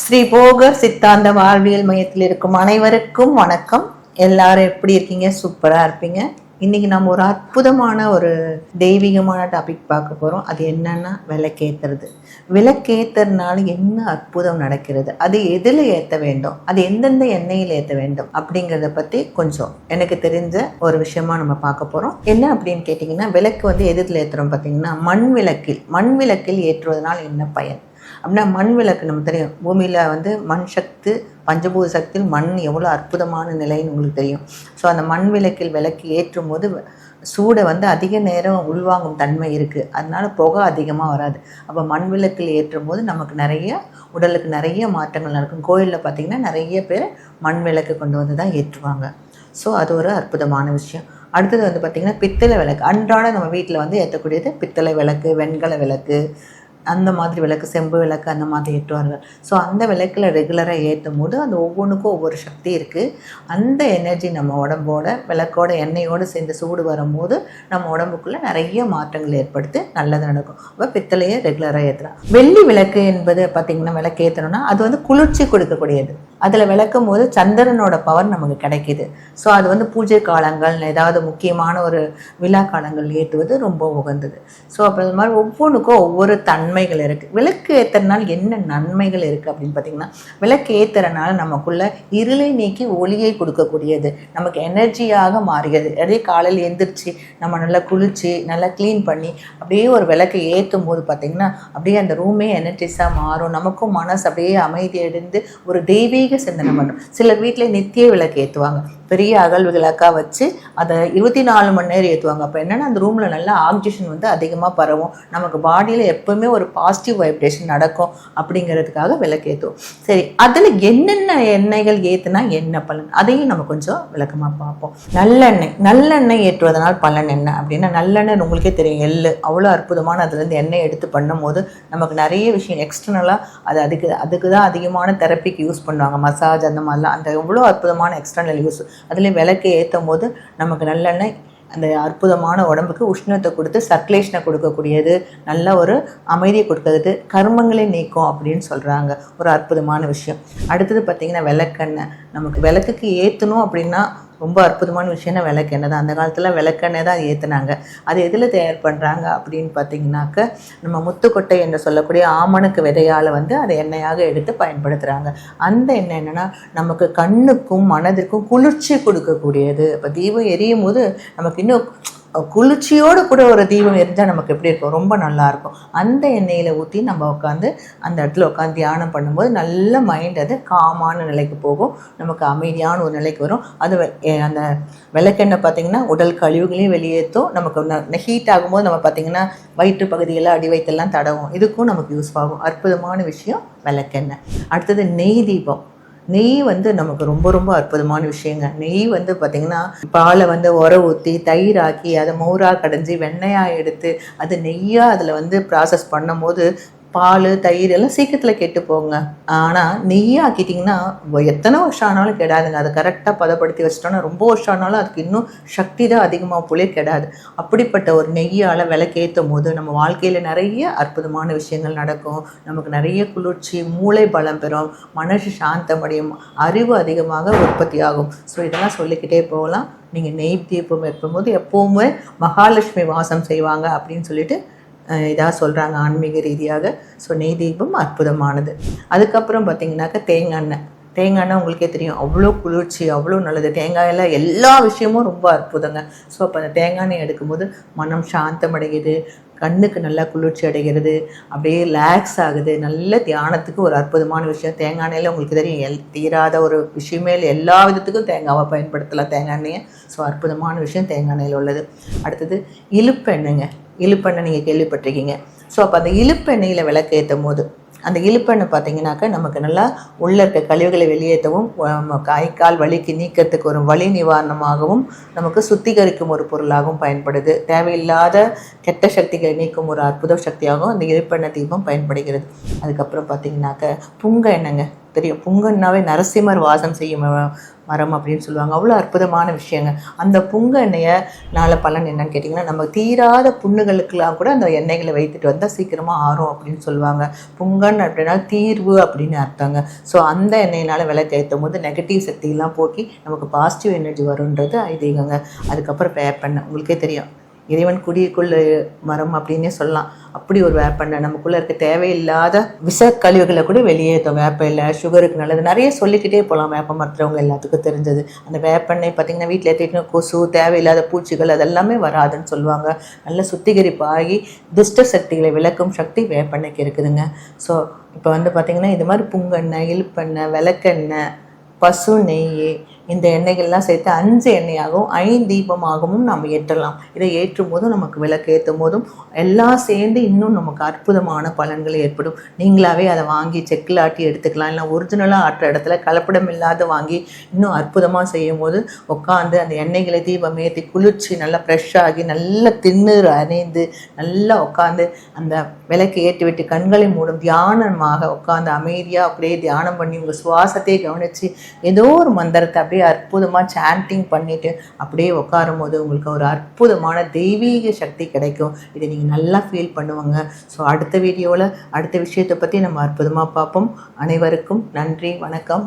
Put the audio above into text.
ஸ்ரீ போகர் சித்தாந்த வாழ்வியல் மையத்தில் இருக்கும் அனைவருக்கும் வணக்கம். எல்லாரும் எப்படி இருக்கீங்க? சூப்பராக இருப்பீங்க. இன்னைக்கு நம்ம ஒரு அற்புதமான ஒரு தெய்வீகமான டாபிக் பார்க்க போகிறோம் அது என்னன்னா விளக்கேத்துறது. விளக்கேற்றுறதுனால என்ன அற்புதம் நடக்கிறது? அது எதில் ஏற்ற வேண்டும்? அது எந்தெந்த எண்ணெயில் ஏற்ற வேண்டும்? அப்படிங்கிறத பற்றி கொஞ்சம் எனக்கு தெரிஞ்ச ஒரு விஷயமா நம்ம பார்க்க போகிறோம் என்ன அப்படின்னு கேட்டிங்கன்னா விளக்கு வந்து எதில் ஏற்றுறோம் பார்த்தீங்கன்னா மண் விளக்கில். மண் விளக்கில் ஏற்றுவதனால் என்ன பயன்? அப்படின்னா மண் விளக்கு நமக்கு தெரியும். பூமியில் வந்து மண் சக்தி பஞ்சபூத சக்தியில் மண் எவ்வளோ அற்புதமான நிலைன்னு உங்களுக்கு தெரியும். ஸோ அந்த மண் விளக்கில் விளக்கு ஏற்றும் போது சூடை வந்து அதிக நேரம் உள்வாங்கும் தன்மை இருக்குது அதனால் புகை அதிகமாக வராது. அப்போ மண் விளக்கில் ஏற்றும் போது நமக்கு நிறைய உடலுக்கு நிறைய மாற்றங்கள் நடக்கும். கோயிலில் பார்த்திங்கன்னா நிறைய பேர் மண் விளக்கு கொண்டு வந்து தான் ஏற்றுவாங்க. ஸோ அது ஒரு அற்புதமான விஷயம். அடுத்தது வந்து பார்த்திங்கன்னா பித்தளை விளக்கு. அன்றாட நம்ம வீட்டில் வந்து ஏற்றக்கூடியது பித்தளை விளக்கு வெண்கல விளக்கு அந்த மாதிரி விளக்கு செம்பு விளக்கு அந்த மாதிரி ஏற்றுவார்கள். ஸோ அந்த விளக்கில் ரெகுலராக ஏற்றும் போது அந்த ஒவ்வொன்றுக்கும் ஒவ்வொரு சக்தி இருக்குது அந்த எனர்ஜி நம்ம உடம்போட விளக்கோட எண்ணெயோடு சேர்ந்து சூடு வரும்போது நம்ம உடம்புக்குள்ளே நிறைய மாற்றங்கள் ஏற்படுத்தி நல்லது நடக்கும். அப்போ பித்தளையை ரெகுலராக ஏற்றலாம். வெள்ளி விளக்கு என்பது பார்த்திங்கன்னா விளக்கு ஏற்றணும்னா அது வந்து குளிர்ச்சி கொடுக்கக்கூடியது. அதில் விளக்கும் போது சந்திரனோட பவர் நமக்கு கிடைக்கிது. ஸோ அது வந்து பூஜை காலங்கள் ஏதாவது முக்கியமான ஒரு விழா காலங்கள் ஏற்றுவது ரொம்ப உகந்தது. ஸோ அப்போ இது மாதிரி ஒவ்வொன்றுக்கும் ஒவ்வொரு தன்மைகள் இருக்குது விளக்கு ஏற்றுறதுனால என்ன நன்மைகள் இருக்குது அப்படின்னு பார்த்திங்கன்னா விளக்கு ஏற்றுறனால நமக்குள்ள இருளை நீக்கி ஒளியை கொடுக்கக்கூடியது. நமக்கு எனர்ஜியாக மாறுகிறது. அதே காலையில் எந்திரிச்சு நம்ம நல்லா குளித்து நல்லா க்ளீன் பண்ணி அப்படியே ஒரு விளக்கை ஏற்றும் போது பார்த்திங்கன்னா அப்படியே அந்த ரூமே எனர்ஜிஸாக மாறும். நமக்கும் மனசு அப்படியே அமைதி அடைந்து ஒரு தெய்வீக சிந்தனை பண்ணும் சிலர் வீட்டில் நித்திய விளக்கு ஏற்றுவாங்க பெரிய அகல் விளக்காக வச்சு அதை இருபத்தி நாலு மணி நேரம் ஏற்றுவாங்க அப்போ என்னென்னா அந்த ரூமில் நல்லா ஆக்சிஜன் வந்து அதிகமாக பரவும். நமக்கு பாடியில் எப்போவுமே ஒரு பாசிட்டிவ் வைப்ரேஷன் நடக்கும் அப்படிங்கிறதுக்காக விளக்கு ஏற்றுவோம் சரி அதில் என்னென்ன எண்ணெய்கள் ஏற்றுனா என்ன பலன்? அதையும் நம்ம கொஞ்சம் விளக்கமாக பார்ப்போம். நல்லெண்ணெய் நல்லெண்ணெய் ஏற்றுவதனால் பலன் என்ன அப்படின்னா நல்லெண்ணெய் உங்களுக்கே தெரியும் எள்ளு. அவ்வளோ அற்புதமான அதுலேருந்து எண்ணெய் எடுத்து பண்ணும்போது நமக்கு நிறைய விஷயம் எக்ஸ்டர்னலாக அது அதுக்கு அதுக்கு தான் அதிகமான தெரப்பிக்கு யூஸ் பண்ணுவாங்க. மசாஜ் அந்த மாதிரிலாம். அந்த எவ்வளோ அற்புதமான எக்ஸ்டர்னல் யூஸ் அதுலேயும் விளக்கு ஏற்றும் போது நமக்கு நல்லெண்ணெய் அந்த அற்புதமான உடம்புக்கு உஷ்ணத்தை கொடுத்து சர்க்குலேஷனை கொடுக்கக்கூடியது நல்ல ஒரு அமைதியை கொடுக்கறது கர்மங்களை நீக்கும் அப்படின்னு சொல்கிறாங்க ஒரு அற்புதமான விஷயம். அடுத்தது பார்த்திங்கன்னா விளக்கெண்ணெய். நமக்கு விளக்குக்கு ஏற்றணும் அப்படின்னா ரொம்ப அற்புதமான விஷயம்னா விளக்கெண்ணெய் தான். அந்த காலத்தில் விளக்கெண்ணெய் தான் ஏற்றுனாங்க அது எதில் தயார் பண்ணுறாங்க அப்படின்னு பார்த்தீங்கன்னாக்க நம்ம முத்துக்கொட்டை என்று சொல்லக்கூடிய ஆமணக்கு விதையால் வந்து அதை எண்ணெயாக எடுத்து பயன்படுத்துகிறாங்க அந்த எண்ணெய் என்னென்னா நமக்கு கண்ணுக்கும் மனதிற்கும் குளிர்ச்சி கொடுக்கக்கூடியது. இப்போ தீபம் எரியும் போது நமக்கு இன்னும் குளிர்ச்சியோடு கூட ஒரு தீபம் எரிஞ்சால் நமக்கு எப்படி இருக்கும்? ரொம்ப நல்லா இருக்கும். அந்த எண்ணெயில் ஊற்றி நம்ம உட்காந்து அந்த இடத்துல உட்காந்து தியானம் பண்ணும்போது நல்ல மைண்ட் அது காமான நிலைக்கு போகும். நமக்கு அமைதியான ஒரு நிலைக்கு வரும். அது அந்த விளக்கெண்ணெய் பார்த்திங்கன்னா உடல் கழிவுகளையும் வெளியேற்றும் நமக்கு ஹீட் ஆகும்போது நம்ம பார்த்திங்கன்னா வயிற்று பகுதியெல்லாம் அடி வயிற்றெல்லாம் தடவும். இதுக்கும் நமக்கு யூஸ் ஆகும். அற்புதமான விஷயம் விளக்கெண்ணெய். அடுத்தது நெய் தீபம். நெய் வந்து நமக்கு ரொம்ப ரொம்ப அற்புதமான விஷயங்க. நெய் வந்து பார்த்திங்கன்னா பாலை வந்து உர ஊற்றி தயிர் ஆக்கி அதை மோராக கடைஞ்சி வெண்ணையாக எடுத்து அது நெய்யாக அதில் வந்து ப்ராசஸ் பண்ணும்போது பால் தயிர் எல்லாம் சீக்கிரத்தில் கெட்டு போங்க ஆனால் நெய்யாக ஆக்கிட்டிங்கன்னா எத்தனை வருஷம் ஆனாலும் கெடாதுங்க. அதை கரெக்டாக பதப்படுத்தி வச்சிட்டோன்னா ரொம்ப வருஷம் ஆனாலும் அதுக்கு இன்னும் சக்தி தான் அதிகமாக போலே கெடாது. அப்படிப்பட்ட ஒரு நெய்யால் விளக்கேற்றும் போது நம்ம வாழ்க்கையில் நிறைய அற்புதமான விஷயங்கள் நடக்கும். நமக்கு நிறைய குளிர்ச்சி மூளை பலம் பெறும் மனசு சாந்தமடையும் அறிவு அதிகமாக உற்பத்தி ஆகும். ஸோ இதெல்லாம் சொல்லிக்கிட்டே போகலாம். நீங்கள் நெய் தீபம் ஏற்படும்போது எப்போவுமே மகாலட்சுமி வாசம் செய்வாங்க அப்படின்னு சொல்லிட்டு இதாக சொல்கிறாங்க ஆன்மீக ரீதியாக. ஸோ நெய் தீபம் அற்புதமானது. அதுக்கப்புறம் பார்த்தீங்கன்னாக்கா தேங்காய் எண்ணெய். தேங்காய் எண்ணெய் உங்களுக்கே தெரியும். அவ்வளோ குளிர்ச்சி அவ்வளோ நல்லது. தேங்காயில் எல்லா விஷயமும் ரொம்ப அற்புதங்க. ஸோ அப்போ அந்த தேங்காய் எண்ணெய் எடுக்கும்போது மனம் சாந்தமடைகிறது கண்ணுக்கு நல்லா குளிர்ச்சி அடைகிறது அப்படியே ரிலாக்ஸ் ஆகுது. நல்ல தியானத்துக்கு ஒரு அற்புதமான விஷயம். தேங்காய் எண்ணெயில் உங்களுக்கு தெரியும் எல் தீராத ஒரு விஷயமே இல்லை. எல்லா விதத்துக்கும் தேங்காவை பயன்படுத்தலாம். தேங்காய் எண்ணெயை. ஸோ அற்புதமான விஷயம் தேங்காய் எண்ணெயில் உள்ளது. அடுத்தது இழுப்பெண்ணெய்ங்க. இழுப்பெண்ணெய் நீங்கள் கேள்விப்பட்டிருக்கீங்க. ஸோ அப்போ அந்த இழுப்பெண்ணெயில் விளக்கு ஏற்றும் போது அந்த இழுப்பெண்ணெய் பார்த்தீங்கன்னாக்கா நமக்கு நல்லா உள்ள இருக்க கழிவுகளை வெளியேற்றவும் கை கால் வலிக்கு நீக்கிறதுக்கு ஒரு வலி நிவாரணமாகவும் நமக்கு சுத்திகரிக்கும் ஒரு பொருளாகவும் பயன்படுது. தேவையில்லாத கெட்ட சக்திகளை நீக்கும் ஒரு அற்புத சக்தியாகவும் அந்த இழுப்பெண்ணெய் தீபம் பயன்படுகிறது. அதுக்கப்புறம் பார்த்தீங்கன்னாக்க புங்க எண்ணெய்ங்க. தெரியும். புங்கன்னாவே நரசிம்மர் வாசம் செய்யும் மரம் அப்படின்னு சொல்லுவாங்க. அவ்வளோ அற்புதமான விஷயங்க. அந்த புங்க எண்ணெயை நால பலன் என்னன்னு கேட்டிங்கன்னா நம்ம தீராத புண்ணுகளுக்கெல்லாம் கூட அந்த எண்ணெய்களை வைத்துட்டு வந்தால் சீக்கிரமாக ஆறும் அப்படின்னு சொல்லுவாங்க. புங்கன் அப்படின்னா தீர்வு அப்படின்னு அர்த்தங்க. ஸோ அந்த எண்ணெயினால் விலை தேர்த்தும் போது நெகட்டிவ் சக்தியெல்லாம் போக்கி நமக்கு பாசிட்டிவ் எனர்ஜி வரும்ன்றது ஐதீகங்க. அதுக்கப்புறம் வேப்பெண்ணெய் உங்களுக்கே தெரியும். இறைவன் குடிக்குள்ள மரம் அப்படின்னே சொல்லலாம். அப்படி ஒரு வேப்பெண்ணெய் நமக்குள்ள இருக்க தேவையில்லாத விஷ கழிவுகளை கூட வெளியேற்றும் வேப்ப இல்லை சுகருக்கு நல்லது. நிறைய சொல்லிக்கிட்டே போகலாம் வேப்ப மற்றவங்க எல்லாத்துக்கும் தெரிஞ்சது. அந்த வேப்பெண்ணெய் பார்த்தீங்கன்னா வீட்டில் ஏற்றிட்டு கொசு தேவையில்லாத பூச்சிகள் அதெல்லாமே வராதுன்னு சொல்லுவாங்க. நல்ல சுத்திகரிப்பு ஆகி துஷ்ட சக்திகளை விளக்கும் சக்தி வேப்பெண்ணெய்க்கு இருக்குதுங்க. ஸோ இப்போ வந்து பார்த்தீங்கன்னா இது மாதிரி புங்கெண்ணெய் இழுப்பெண்ணெய் விளக்கெண்ணெய் பசு நெய் இந்த எண்ணெய்கள்லாம் சேர்த்து அஞ்சு எண்ணெயாகவும் ஐந்து தீபமாகவும் நம்ம ஏற்றலாம். இதை ஏற்றும் போதும் நமக்கு விளக்கு ஏற்றும் போதும் எல்லாம் சேர்ந்து இன்னும் நமக்கு அற்புதமான பலன்கள் ஏற்படும். நீங்களாவே அதை வாங்கி செக்கில் ஆட்டி எடுத்துக்கலாம். இல்லை ஒரிஜினலாக ஆட்டுற இடத்துல கலப்படம் இல்லாத வாங்கி இன்னும் அற்புதமாக செய்யும் போது உட்காந்து அந்த எண்ணெய்களை தீபம் ஏற்றி குளிர்ச்சி நல்லா ஃப்ரெஷ் ஆகி நல்லா திண்ணூறு அணைந்து நல்லா உட்காந்து அந்த விளக்கு ஏற்றி விட்டு கண்களை மூடும் தியானமாக உட்காந்து அமைதியாக அப்படியே தியானம் பண்ணி உங்கள் சுவாசத்தையே கவனித்து ஏதோ ஒரு மந்திரத்தை அப்படியே அற்புதமாக சாண்டிங் பண்ணிவிட்டு அப்படியே உட்காரும் போது உங்களுக்கு ஒரு அற்புதமான தெய்வீக சக்தி கிடைக்கும். இதை நீங்கள் நல்லா ஃபீல் பண்ணுவாங்க. ஸோ அடுத்த வீடியோவில் அடுத்த விஷயத்தை பற்றி நம்ம அற்புதமாக பார்ப்போம். அனைவருக்கும் நன்றி வணக்கம்.